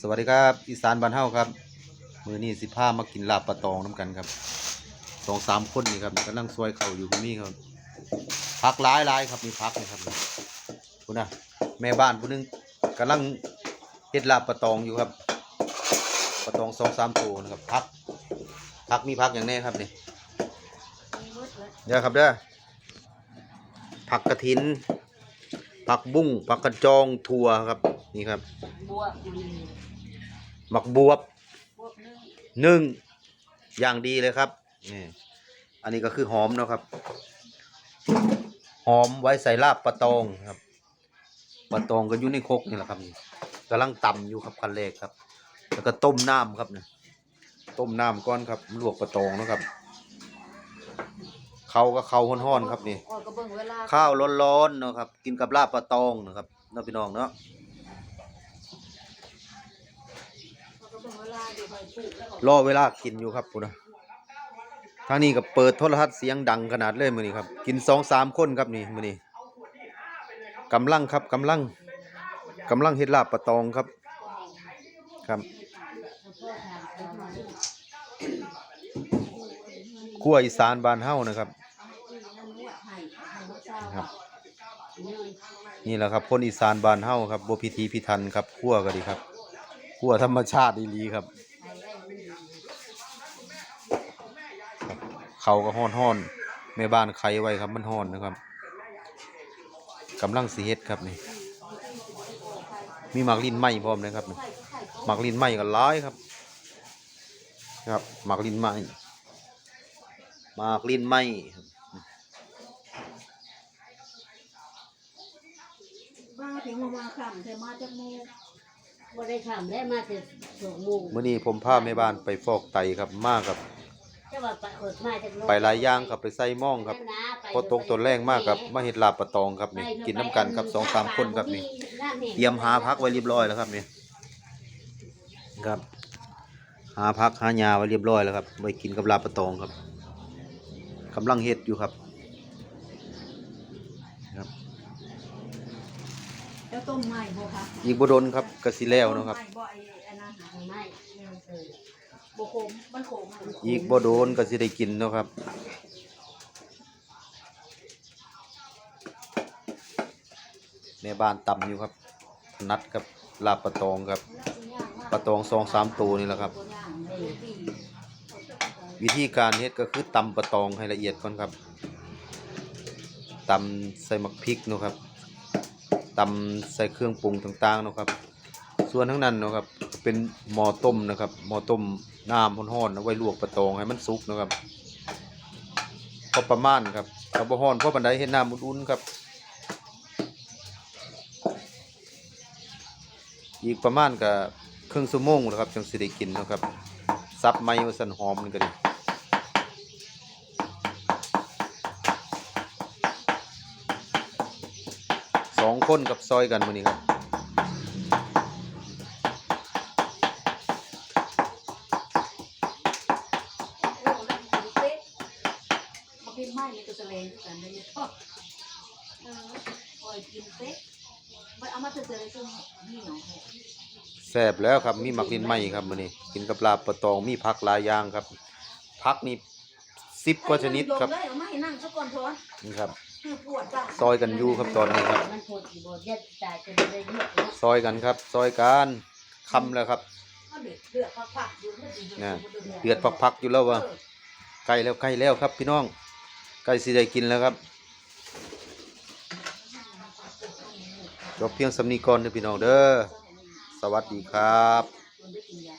สวัสดีครับอีสานบ้านเฮาครับ มือนี้สิพามากินลาบปลาตองน้ำกันครับสองสามคนนี่ครับกำลังซอยเข่าอยู่ที่นี่ครับพักหลายหลายครับมีพักนะครับคุณนะแม่บ้านผู้หนึงกำลังเฮ็ดลาบปลาตองอยู่ครับปลาตองสองสามตัวนะครับพักพักมีพักอย่างแน่ครับนี่เดี๋ยวครับเด้อผักกระถินผักบุ้งผักกระจองถั่วครับ นี่ครับ บวกอยู่ดีหมักบวบบวกนึงหนึ่งอย่างดีเลยครับนี่อันนี้ก็คือหอมเนาะครับ หอมไว้ใส่ลาบปลาตองครับปลาตองก็อยู่ในครกนี่แหละครับนี่กำลังตำอยู่ครับคันแรกครับ แล้วก็ต้มน้ำครับเนี่ยต้มน้ำก้อนครับลวกปลาตองเนาะครับเขาก็เขาห้อนๆครับนี่โอ้ยก็เบิ่งเวลาข้าวร้อนๆเนาะครับ กินกับลาบปลาตองนะครับน้องพี่น้องเนาะ ก็เบิ่งเวลาอยู่ไปปลูกแล้วก็ รอเวลากินอยู่ครับพุ่นนะทางนี้ก็เปิดโทรทัศน์เสียงดังขนาดเลยมือนี้ครับ กินสองสามคนครับนี่มือนี้กำลังครับกำลังกำลังเฮ็ดลาบปลาตองครับ ครับครัวอีสานบานเฮ้านะครับครับ นี่แหละครับคนอีสานบานเฮ้าครับบ่พิธีพิถันครับครัวก็ดีครับ ครัวธรรมชาติดีๆครับ เขาก็ห้อนห้อนแม่บ้านไขไว้ครับมันห้อนนะครับกำลังสีเฮ็ดครับนี่ มีหมากลิ้นไหมพร้อมนะครับนี่หมากลิ้นไหมก็ร้ายครับ ครับหมากลิ้นไหมหมากลิ้นไหมครับมาถึงมาคำแต่มาจากโม งบ่ได้ค่ำได้มาแต่สองโมงมื้อนี้ผมพาแม่บ้านไปฟอกไตครับมากับแต่ว่าไปอดมาจากโมงไปหลายอย่างครับไปใส่หม่องครับพอตกตัวแรงมากครับมาเฮ็ดลาบปลาตองครับนี่กินน้ำกันครับสองสามคนครับนี่เตรียมหาพักไว้เรียบร้อยแล้วครับนี่ครับ หาพักหายาไว้เรียบร้อยแล้วครับไว้กินกับลาบปลาตองครับกำลังเฮ็ดอยู่ครับครับ แล้วต้มไม้บ่คะอีกบ่โดนครับกสิแล้วเนาะครับ ต้มไม้บ่ไอ้อันนั้นหาไม้เออบ่ขมมันขมอีกบ่โดนก็สิได้กินเนาะครับ แม่บ้านตำอยู่ครับถนัดครับลาบปลาตองครับ ปลาตองสองสามตัวนี่แหละครับ วิธีการเฮ็ดก็คือตำปลาตองให้ละเอียดก่อนครับตำใส่มักพริกเนาะครับ ตำใส่เครื่องปรุงต่างๆนะครับ ส่วนทั้งนั้นนะครับเป็นหม้อต้มนะครับหม้อต้มน้ำร้อนๆเอาไว้ลวกปลาตองให้มันสุกนะครับพอประมาณครับเอาบ่ร้อนพราะบันไดเฮ็ดน้ำอุ่นๆครับ อีกประมาณกับครึ่งชั่วโมงนะครับจังสิได้กินนะครับซับไม้ว่าสันหอมนี่ก็ดี สองคนกับซอยกันมื้อนี้ครับมากินไม้นี่ก็จะเลงกันได้ยังเออปล่อยกินเป็ดไปเอามาเจอๆจนนี่เนาะแซ่บแล้วครับมีหมักลิ้นไหมครับมื้อนี้กินกับลาบปลาตองมีผักหลายอย่างครับผักนี่ สิบกว่าชนิดครับลงเลยเอามาให้นั่งซะก่อนเถอะนี่ครับ คือปวดจ้ะซอยกันอยู่ครับตอนนี้ครับ มันปวดอยู่บ่เย็ดตายจนได้เลือดเนาะซอยกันครับ ซอยกันคำแล้วครับเอาเดือดเดือดพักๆอยู่มันสิน่ะเดือดพักๆอยู่แล้ววะใกล้แล้วใกล้แล้วครับพี่น้องใกล้สิได้กินแล้วครับจบเพียงสำนีก่อนเด้อพี่น้องเด้อสวัสดีครับ